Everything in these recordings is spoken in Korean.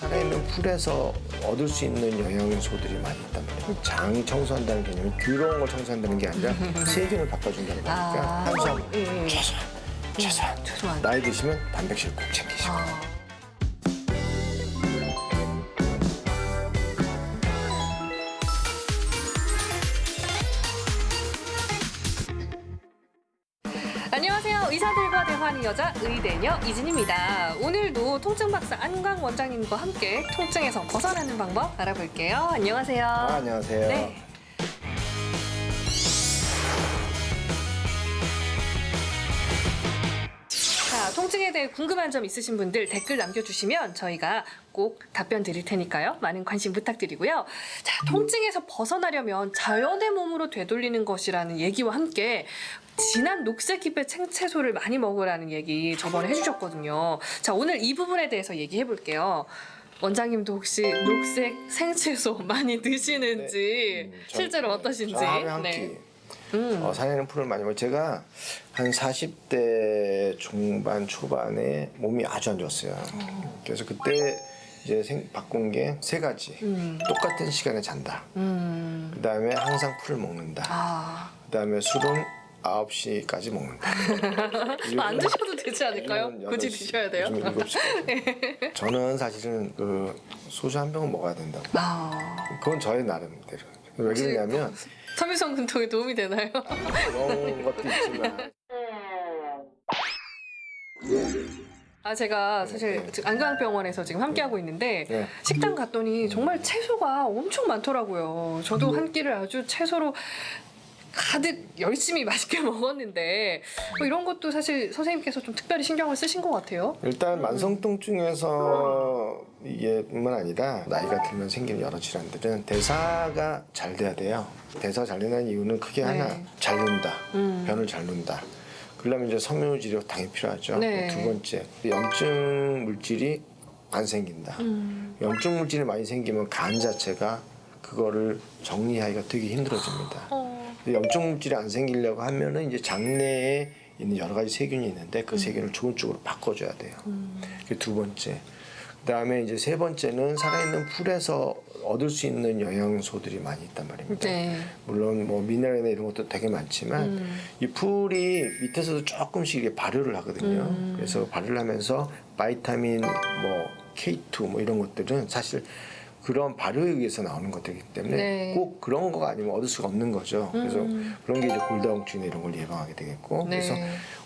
살아있는 풀에서 얻을 수 있는 영양소들이 많이 있단 말이에요. 장 청소한다는 개념이 더러운 걸 청소한다는 게 아니라 세균을 바꿔준다는 거니까 아, 탄수화물 예, 예. 최소한 최소한 최소한. 나이 드시면 단백질 꼭 챙기시고 아. 의사들과 대화하는 여자 의대녀 이진입니다. 오늘도 통증 박사 안광 원장님과 함께 통증에서 벗어나는 방법 알아볼게요. 안녕하세요. 아, 안녕하세요. 네. 통증에 대해 궁금한 점 있으신 분들 댓글 남겨주시면 저희가 꼭 답변 드릴 테니까요. 많은 관심 부탁드리고요. 자, 통증에서 벗어나려면 자연의 몸으로 되돌리는 것이라는 얘기와 함께 진한 녹색 잎의 생채소를 많이 먹으라는 얘기 저번에 해주셨거든요. 자, 오늘 이 부분에 대해서 얘기해 볼게요. 원장님도 혹시 녹색 생채소 많이 드시는지 음, 저- 실제로 네, 어떠신지 저 하루에 한 끼. 네. 음. 어, 산에는 풀을 많이 먹어요. 제가 한 40대 중반 초반에 몸이 아주 안 좋았어요. 그래서 그때 이제 생, 바꾼 게 세 가지. 음. 똑같은 시간에 잔다. 음. 그 다음에 항상 풀을 먹는다. 아, 그 다음에 술은 9시까지 먹는다. 안 드셔도 되지 않을까요? 요즘은 굳이 8시, 드셔야 돼요. 요즘 7시까지. 저는 사실은 그 소주 한 병은 먹어야 된다고. 아, 그건 저의 나름대로. 왜 그러냐면 섬유성 근통에 도움이 되나요? 그런 것도 있지만 아 제가 사실 네. 지금 안강병원에서 지금 함께 하고 있는데 네. 식당 갔더니 정말 채소가 엄청 많더라고요. 저도 네. 한 끼를 아주 채소로 가득 열심히 맛있게 먹었는데 뭐 이런 것도 사실 선생님께서 좀 특별히 신경을 쓰신 것 같아요. 일단 만성통증에서 이게뿐만 아니라 나이가 들면 생기는 여러 질환들은 대사가 잘 돼야 돼요. 대사가 잘 되는 이유는 크게 네. 하나 잘 논다, 음. 변을 잘 논다. 그러려면 이제 섬유 치료 당연히 필요하죠. 네. 두 번째 염증 물질이 안 생긴다. 음. 염증 물질이 많이 생기면 간 자체가 그거를 정리하기가 되게 힘들어집니다. 어. 염증 물질이 안 생기려고 하면은 이제 장내에 있는 여러 가지 세균이 있는데 그 세균을 좋은 쪽으로 바꿔줘야 돼요. 음. 그게 두 번째. 그다음에 이제 세 번째는 살아있는 풀에서 얻을 수 있는 영양소들이 많이 있단 말입니다. 네. 물론 뭐 미네랄이나 이런 것도 되게 많지만 음. 이 풀이 밑에서도 조금씩 이게 발효를 하거든요. 음. 그래서 발효를 하면서 바이타민 뭐 K2 뭐 이런 것들은 사실 그런 발효에 의해서 나오는 것들이기 때문에 네. 꼭 그런 거가 아니면 얻을 수가 없는 거죠. 그래서 음. 그런 게 이제 골다공증이나 이런 걸 예방하게 되겠고 네. 그래서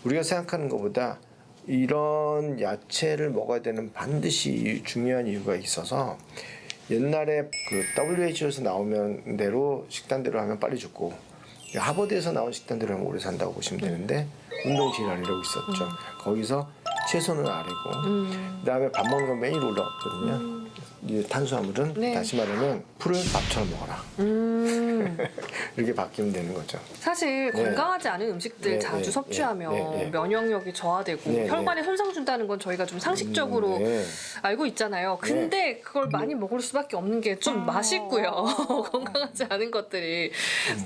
우리가 생각하는 것보다 이런 야채를 먹어야 되는 반드시 중요한 이유가 있어서 옛날에 그 WHO에서 나오면 대로 식단대로 하면 빨리 죽고 하버드에서 나온 식단대로 하면 오래 산다고 보시면 되는데 운동 질환이라고 있었죠. 거기서 채소는 아래고 음. 그다음에 밥 먹는 건맨 위로 올라왔거든요. 이 탄수화물은 네. 다시 말하면 풀을 밥처럼 먹어라 음. 이렇게 바뀌면 되는 거죠. 사실 네. 건강하지 않은 음식들 네, 자주 네, 섭취하면 네, 네. 면역력이 저하되고 네, 혈관에 손상 준다는 건 저희가 좀 상식적으로 음, 네. 알고 있잖아요. 근데 그걸 많이 먹을 수밖에 없는 게 좀 맛있고요. 건강하지 않은 것들이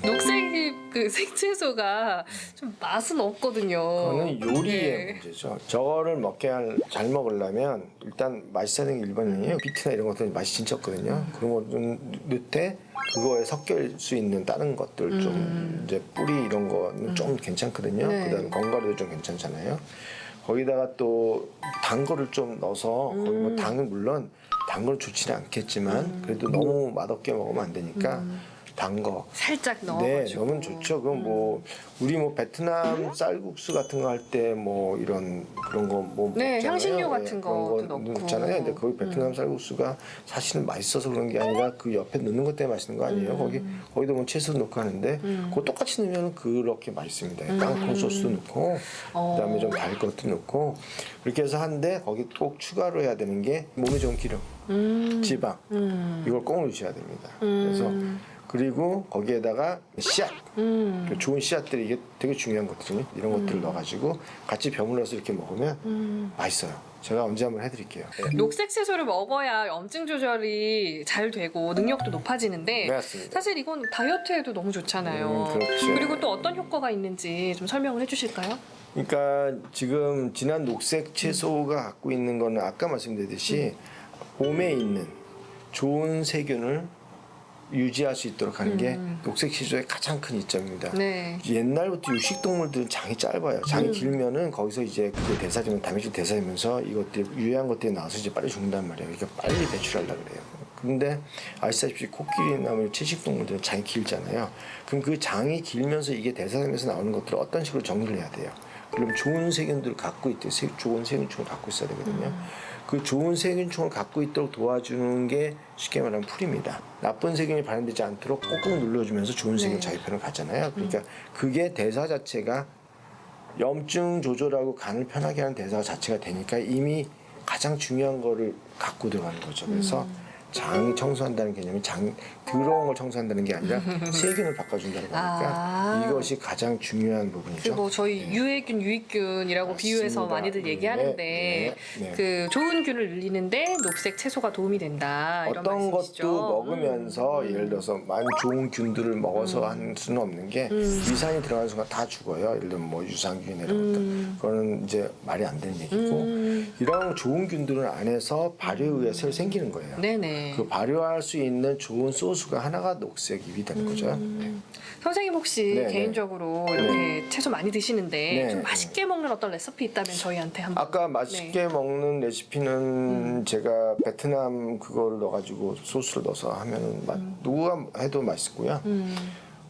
녹색잎 그 생채소가 좀 맛은 없거든요. 그거는 요리의 네. 문제죠. 저거를 먹게 할, 잘 먹으려면 일단 맛있어야 되는 게 1번이에요. 비트나 이런 것들은 맛이 진짜 없거든요. 그런 거좀 넣되 그거에 섞일 수 있는 다른 것들 좀 이제 뿌리 이런 거는 좀 괜찮거든요. 음. 네. 그다음에 건가루도 좀 괜찮잖아요. 거기다가 또 단 거를 좀 넣어서 거기 음. 뭐 당은 물론 단 건 좋지는 않겠지만 그래도 너무 맛없게 먹으면 안 되니까 단 거. 살짝 네, 넣어가지고. 너무 좋죠. 그럼 뭐 우리 뭐 베트남 쌀국수 같은 거 할 때 뭐 이런 그런 거뭐 네, 향신료 같은 것도 넣고. 넣잖아요. 근데 거기 베트남 쌀국수가 사실은 맛있어서 그런 게 아니라 그 옆에 넣는 것 때문에 맛있는 거 아니에요. 음. 거기 거기도 뭐 채소 넣고 하는데 그거 똑같이 넣으면 그렇게 맛있습니다. 음. 땅콩 소스도 넣고 어. 그다음에 좀 달 것도 넣고 그렇게 해서 하는데 거기 꼭 추가로 해야 되는 게 몸에 좋은 기름, 음. 지방 음. 이걸 꼭 넣으셔야 됩니다. 음. 그래서 그리고 거기에다가 씨앗 음. 그 좋은 씨앗들이 이게 되게 중요한 것거든요. 이런 것들을 넣어가지고 같이 버무려서 이렇게 먹으면 음. 맛있어요. 제가 언제 한번 해드릴게요. 네. 녹색 채소를 먹어야 염증 조절이 잘 되고 능력도 높아지는데 네. 사실 이건 다이어트에도 너무 좋잖아요. 음, 그렇죠. 그리고 또 어떤 효과가 있는지 좀 설명을 해주실까요? 그러니까 지금 진한 녹색 채소가 갖고 있는 거는 아까 말씀드렸듯이 몸에 있는 좋은 세균을 유지할 수 있도록 하는 게 녹색 시조의 가장 큰 이점입니다. 음. 네. 옛날부터 육식 동물들은 장이 짧아요. 장이 길면은 거기서 이제 그게 대사되면 단백질 대사되면서 이것들 유해한 것들이 나와서 이제 빨리 죽는단 말이에요. 그러니까 빨리 배출하려 그래요. 근데 아시다시피 코끼리나 뭐 채식 동물들은 장이 길잖아요. 그럼 그 장이 길면서 이게 대사되면서 나오는 것들을 어떤 식으로 정리를 해야 돼요. 그럼 좋은 세균들을 갖고 있대. 세- 좋은 세균총을 갖고 있어야 되거든요. 그 좋은 세균총을 갖고 있도록 도와주는 게 쉽게 말하면 풀입니다. 나쁜 세균이 발현되지 않도록 꾹꾹 눌러주면서 좋은 세균 네. 자기 편을 갖잖아요. 그러니까 그게 대사 자체가 염증 조절하고 간을 편하게 하는 대사 자체가 되니까 이미 가장 중요한 거를 갖고 들어가는 거죠. 그래서 음. 장 청소한다는 개념이 장 더러운 걸 청소한다는 게 아니라 세균을 바꿔준다는 거니까 아. 이것이 가장 중요한 부분이죠. 그리고 뭐 저희 유해균, 유익균이라고 비유해서 맞습니다. 많이들 네, 얘기하는데 네, 네. 그 좋은 균을 늘리는데 녹색 채소가 도움이 된다 이런 어떤 말씀이시죠. 것도 먹으면서 음. 예를 들어서 많은 좋은 균들을 먹어서 할 수는 없는 게 음. 위산이 들어가는 순간 다 죽어요. 예를 들면 뭐 유산균 이런 것들. 그거는 이제 말이 안 되는 얘기고 음. 이런 좋은 균들은 안에서 발효에 의해서 새로 생기는 거예요. 네네. 그 발효할 수 있는 좋은 소스가 하나가 녹색잎이 되는 거죠. 네. 선생님 혹시 네, 네. 개인적으로 이렇게 채소 많이 드시는데 네, 좀 네. 맛있게 먹는 어떤 레시피 있다면 저희한테 한번 아까 맛있게 네. 먹는 음. 레시피는 제가 베트남 그거를 넣어가지고 소스를 넣어서 하면은 맛, 누구가 해도 맛있고요. 음,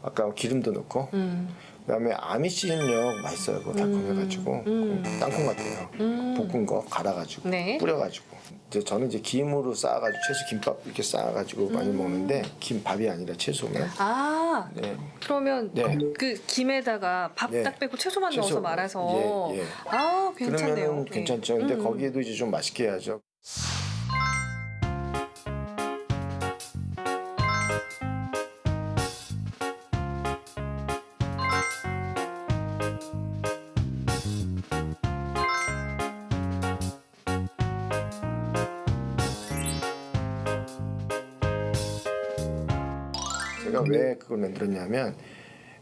아까 기름도 넣고 음, 그다음에 아미씨는요 맛있어요. 그거 달콤해가지고 음. 그 땅콩 같아요. 음. 볶은 거 갈아가지고 네. 뿌려가지고 이제 저는 이제 김으로 쌓아가지고 채소 김밥 이렇게 쌓아가지고 많이 음. 먹는데 김밥이 아니라 채소면 아 네. 그러면 네. 그 김에다가 밥 네. 딱 빼고 채소만 채소. 넣어서 말아서 예, 예. 아 괜찮네요. 그러면은 네. 괜찮죠. 근데 음. 거기에도 이제 좀 맛있게 해야죠. 제가 왜 그걸 만들었냐면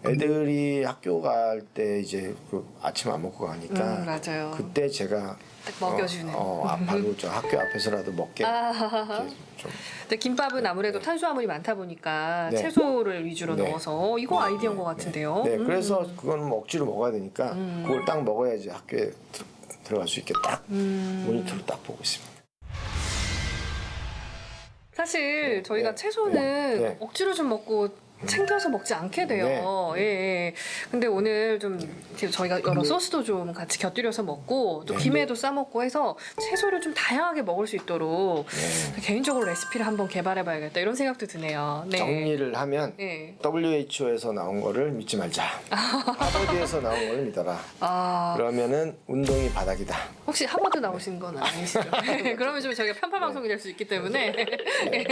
애들이 학교 갈 때 이제 그 아침 안 먹고 가니까 음, 맞아요. 그때 제가 딱 먹여주는. 어, 어, 아, 바로 저 학교 앞에서라도 먹게 아. 이렇게 좀 근데 김밥은 아무래도 탄수화물이 많다 보니까 네. 채소를 위주로 네. 넣어서 이거 아이디어인 것 같은데요. 네, 음. 그래서 그거는 뭐 억지로 먹어야 되니까 음. 그걸 딱 먹어야지 학교에 들, 들어갈 수 있게 딱 음. 모니터로 딱 보고 있습니다. 사실 저희가 네. 채소는 네. 억지로 좀 먹고 챙겨서 먹지 않게 돼요. 예, 예. 근데 오늘 좀 저희가 여러 소스도 좀 같이 곁들여서 먹고 또 네. 김에도 싸 먹고 해서 채소를 좀 다양하게 먹을 수 있도록 네. 개인적으로 레시피를 한번 개발해봐야겠다 이런 생각도 드네요. 네. 정리를 하면 네. WHO에서 나온 거를 믿지 말자. 하버드에서 나온 걸 믿어라. 아 그러면은 운동이 바닥이다. 혹시 하버드 나오신 건 아니시죠? 그러면 좀 저희가 편파 방송이 될 수 있기 때문에 네,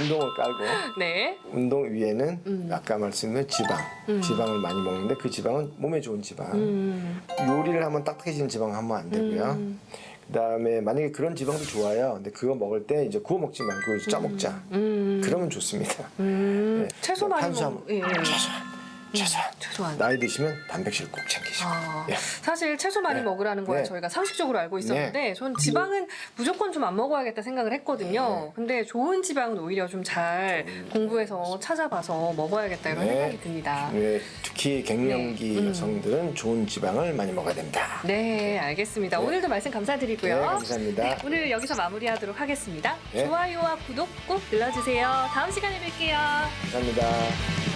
운동을 깔고 네. 운동 위에는 음. 아까 말씀드린 지방, 음. 지방을 많이 먹는데 그 지방은 몸에 좋은 지방. 음. 요리를 하면 딱딱해지는 지방 하면 안 되고요. 음. 그다음에 만약에 그런 지방도 좋아요. 근데 그거 먹을 때 이제 구워 먹지 말고 쪄 먹자. 음. 그러면 좋습니다. 음. 네. 채소 많이 탄수화물 먹. 예, 예. 최소한 최소한 최소한. 나이 드시면 단백질 꼭 챙기시고. 아, 예. 사실 채소 많이 네. 먹으라는 거야 네. 저희가 상식적으로 알고 있었는데 전 지방은 무조건 좀 안 먹어야겠다 생각을 했거든요. 네. 근데 좋은 지방은 오히려 좀 잘 공부해서 찾아봐서 먹어야겠다 이런 네. 생각이 듭니다. 네, 특히 갱년기 네. 음. 여성들은 좋은 지방을 많이 먹어야 됩니다. 네, 알겠습니다. 네. 오늘도 말씀 감사드리고요. 네, 감사합니다. 네, 오늘 여기서 마무리하도록 하겠습니다. 네. 좋아요와 구독 꼭 눌러주세요. 다음 시간에 뵐게요. 감사합니다.